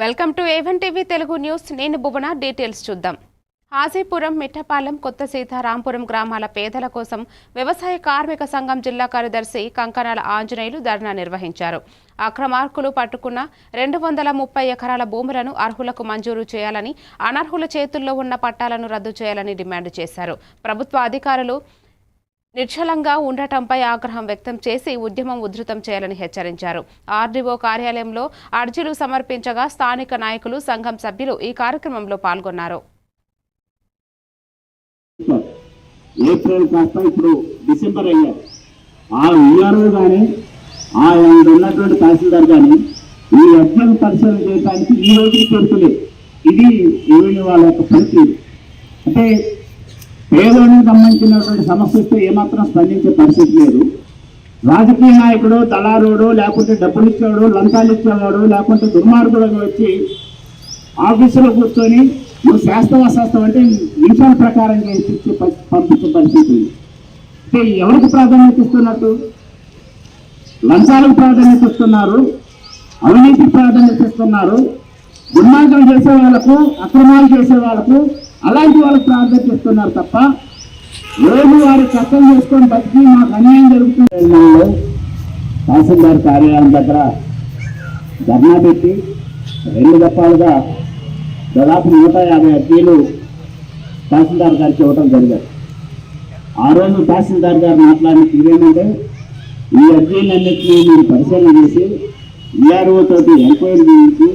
Welcome to A one TV Telugu news. నేను Bhuvana details చూద్దాం. హాజీపురం మిట్టపాలెం కొత్త సీతారాంపురం గ్రామాల పేదల కోసం వ్యవసాయ కార్మిక సంఘం జిల్లా కార్యదర్శి కంకణాల ఆంజనేయులు ధర్నా నిర్వహించారు. అక్రమార్కులు పట్టుకున్న రెండు వందల ముప్పై ఎకరాల భూములను అర్హులకు మంజూరు చేయాలని అనర్హుల చేతుల్లో ఉన్న పట్టాలను రద్దు చేయాలని డిమాండ్ చేశారు. ప్రభుత్వ అధికారులు నిర్చలంగా ఉండటంపై ఆగ్రహం వ్యక్తం చేసి ఉద్యమం ఉధృతం చేయాలని హెచ్చరించారు. ఆర్డీఓ కార్యాలయంలో అర్జీలు సమర్పించగా స్థానిక నాయకులు సంఘం సభ్యులు ఈ కార్యక్రమంలో పాల్గొన్నారు. ఏప్రిల్ కాస్త ఇప్పుడు డిసెంబర్ అయ్యారు. ఆ విఆర్ఓ కానీ ఆ ఉన్నటువంటి తహసీల్దార్ కానీ ఈ అర్జీలు పరిశీలన చేయడానికి ఈ పెడుతుంది ఇది వాళ్ళ యొక్క పనితీరు. అంటే పేదోనికి సంబంధించినటువంటి సమస్యతో ఏమాత్రం స్పందించే పరిస్థితి లేదు. రాజకీయ నాయకుడు దళారుడు లేకుంటే డబ్బులు ఇచ్చేవాడు లంచాలు ఇచ్చేవాడు లేకుంటే దుర్మార్గుడు వచ్చి ఆఫీసులో కూర్చొని నువ్వు శాస్త్రం అశాస్త్రం అంటే నిమిషాల ప్రకారం చేసి ఇచ్చే పంపించే పరిస్థితి అంటే ఎవరికి ప్రాధాన్యత ఇస్తున్నట్టు? లంచాలకు ప్రాధాన్యత ఇస్తున్నారు అవినీతికి ప్రాధాన్యత ఇస్తున్నారు దుర్మార్గం చేసే వాళ్ళకు అక్రమాలు చేసే వాళ్ళకు అలాంటి వాళ్ళు ప్రార్థన చేస్తున్నారు తప్ప రోజు వారు కష్టం చేసుకొని బతికి మాకు అన్యాయం జరుగుతుంది. తహసీల్దార్ కార్యాలయం దగ్గర ధర్నా పెట్టి రెండు దఫాలుగా దాదాపు నూట యాభై అర్జీలు తహసీల్దార్ గారికి ఇవ్వడం జరిగారు ఆ రోజు తహసీల్దార్ గారు మాట్లాడిన తీరేమంటే ఈ అర్జీలన్నింటినీ మీరు పరిశీలన చేసి ఈఆర్ఓ తోటి ఎంక్వైరీ చేయించి